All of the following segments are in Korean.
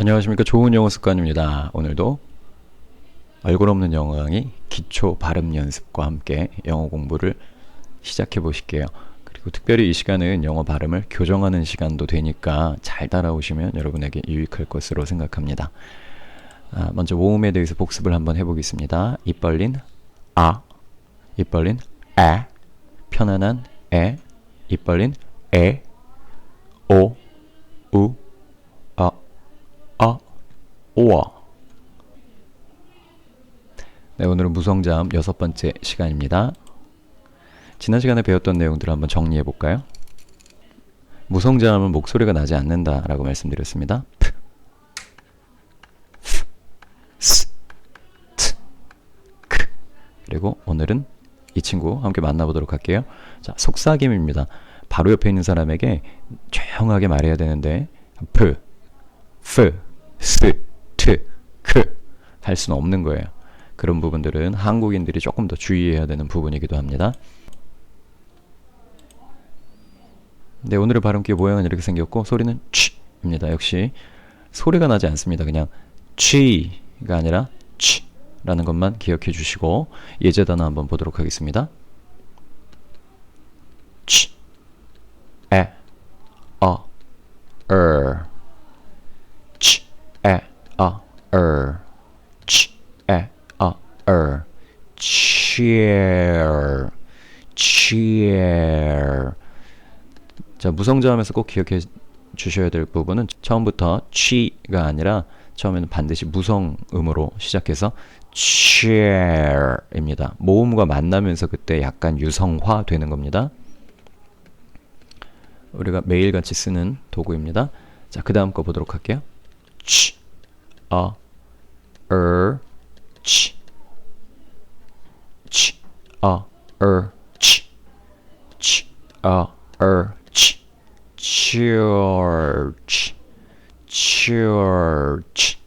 안녕하십니까 좋은 영어 습관입니다. 오늘도 얼굴 없는 영어 강의 기초 발음 연습과 함께 영어 공부를 시작해 보실게요. 그리고 특별히 이 시간은 영어 발음을 교정하는 시간도 되니까 잘 따라오시면 여러분에게 유익할 것으로 생각합니다. 아, 먼저 모음에 대해서 복습을 한번 해보겠습니다. 입 벌린 아, 입 벌린 에, 편안한 에, 입 벌린 에, 오, 우, 오아. 네, 오늘은 무성자음 여섯 번째 시간입니다. 지난 시간에 배웠던 내용들을 한번 정리해 볼까요? 무성자음은 목소리가 나지 말씀드렸습니다. 스, 트, 크. 그리고 오늘은 이 친구 함께 만나보도록 할게요. 자, 속삭임입니다. 바로 옆에 있는 사람에게 조용하게 말해야 되는데 프, 프, 스, 할 수는 없는 거예요. 그런 부분들은 한국인들이 조금 더 주의해야 되는 부분이기도 합니다. 네, 오늘의 발음기 모양은 이렇게 생겼고 소리는 취입니다. 역시 소리가 나지 않습니다. 그냥 취가 아니라 취라는 것만 기억해 주시고 예제 단어 한번 보도록 하겠습니다. 취, 에, 어, 을, 취, 에, 어, 을, 취, 에, 어, 을, cheer, cheer. 자, 무성자음에서 꼭 기억해 주셔야 될 부분은 처음부터 취가 아니라 처음에는 반드시 무성음으로 시작해서 cheer입니다. 모음과 만나면서 그때 약간 유성화 되는 겁니다. 우리가 매일같이 쓰는 도구입니다. 자, 그 다음 거 보도록 할게요. 치, 어, er, 치, 치, 어, er, 치, 치, 어, er, 치, church, church.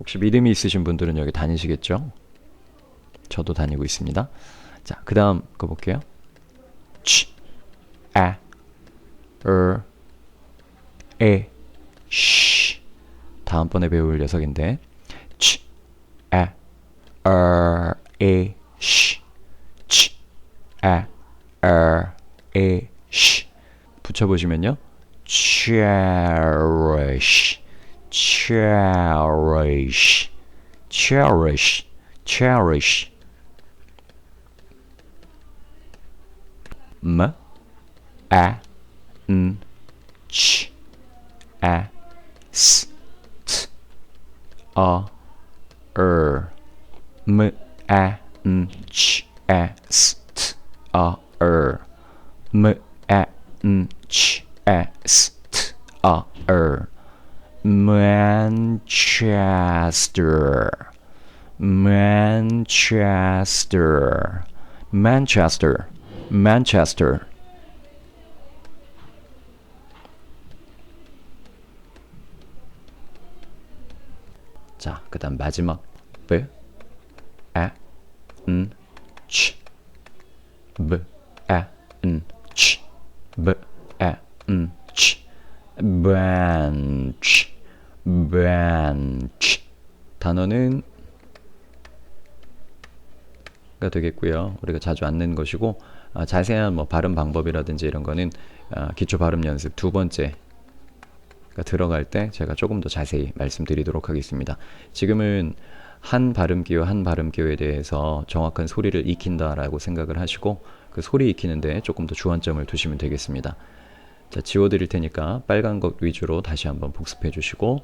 혹시 믿음이 있으신 분들은 여기 다니시겠죠? 저도 다니고 있습니다. 자, 그 다음 거 볼게요. 치, 아, er, 에, 쉬. 다음번에 배울 녀석인데 치, 아, er, 에, 쉬. 치, 아, er, 에, 쉬. 붙여보시면요. cherish, cherish, cherish, cherish. m, a, n, ch, a, s, t, a, er, m, a, n, ch, a, s, a, er, m, a, n, ch, a, s, t, a, er, Manchester, Manchester, Manchester, Manchester. 자, 그다음 마지막 b, a, n, b, a, n, ch, b, a, n, ch, branch, branch. 단어는 가 되겠고요. 우리가 자주 앉는 것이고 아, 자세한 뭐 발음 방법이라든지 이런 거는 아, 기초 발음 연습 두 번째 가 들어갈 때 제가 조금 더 자세히 말씀드리도록 하겠습니다. 지금은 한 발음기와 한 발음기에 대해서 정확한 소리를 익힌다라고 생각을 하시고 그 소리 익히는데 조금 더 주안점을 두시면 되겠습니다. 자, 지워드릴 테니까 빨간 것 위주로 다시 한번 복습해 주시고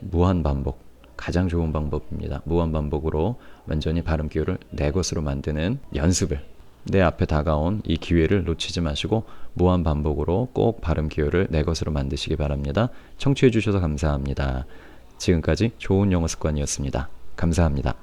무한 반복 가장 좋은 방법입니다. 무한 반복으로 완전히 발음 기호를 내 것으로 만드는 연습을 내 앞에 다가온 이 기회를 놓치지 마시고 무한 반복으로 꼭 발음 기호를 내 것으로 만드시기 바랍니다. 청취해 주셔서 감사합니다. 지금까지 좋은 영어 습관이었습니다. 감사합니다.